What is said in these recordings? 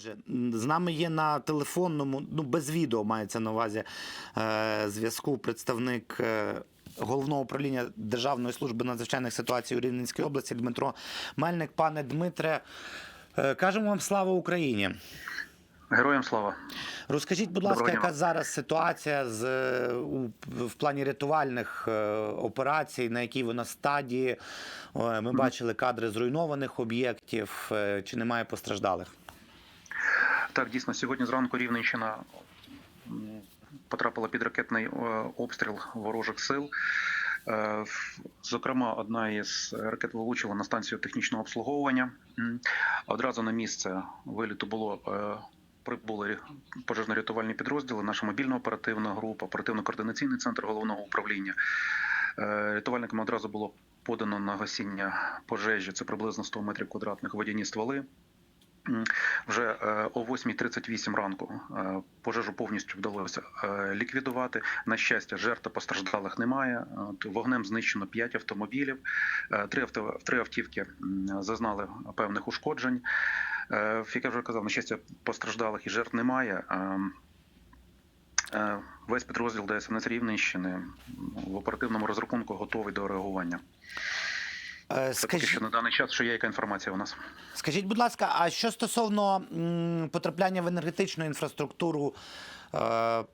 Отже, з нами є на телефонному, ну без відео мається на увазі е, зв'язку представник. е, Головного управління Державної служби надзвичайних ситуацій у Рівненській області Дмитро Мельник. Пане Дмитре, е, кажемо вам слава Україні. Героям слава. Розкажіть, будь ласка, яка зараз ситуація з е, у, в плані рятувальних е, операцій, на якій вона стадії? Е, Ми бачили кадри зруйнованих об'єктів. Е, Чи немає постраждалих? Так, дійсно, сьогодні зранку Рівненщина потрапила під ракетний е, обстріл ворожих сил. Е, Зокрема, одна із ракет влучила на станцію технічного обслуговування. Одразу на місце виліту було е, прибули пожежно-рятувальні підрозділи, наша мобільна оперативна група, оперативно-координаційний центр головного управління. Рятувальникам одразу було подано на гасіння пожежі. Це приблизно 100 метрів квадратних водяні стволи. Вже е, о 8.38 ранку е, пожежу повністю вдалося е, ліквідувати. На щастя, жертв постраждалих немає. Вогнем знищено 5 автомобілів, три автівки зазнали певних ушкоджень. Як я вже казав, на щастя, постраждалих і жертв немає. Е, е, Весь підрозділ ДСНС Рівненщини в оперативному розрахунку готовий до реагування. Скажіть, що на даний час, що є яка інформація у нас. скажіть, будь ласка, а що стосовно потрапляння в енергетичну інфраструктуру, е,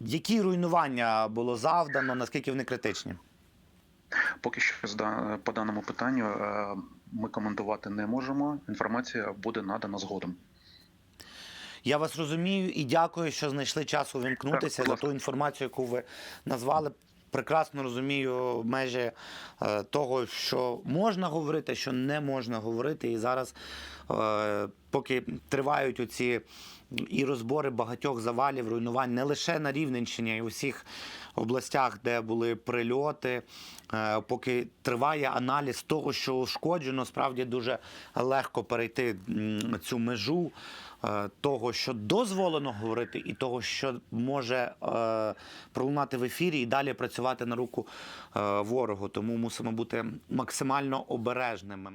які руйнування було завдано, наскільки вони критичні? Поки що по даному питанню е, ми коментувати не можемо. Інформація буде надана згодом. Я вас розумію і дякую, що знайшли час увімкнутися Так, за ту інформацію, яку ви назвали. Прекрасно розумію межі е, того, що можна говорити, що не можна говорити. І зараз, е, поки тривають оці і розбори багатьох завалів, руйнувань не лише на Рівненщині, а й у областях, де були прильоти, е, поки триває аналіз того, що ушкоджено, справді дуже легко перейти цю межу е, того, що дозволено говорити, і того, що може е, пролунати в ефірі, і далі працювати на руку е, ворогу. Тому мусимо бути максимально обережними.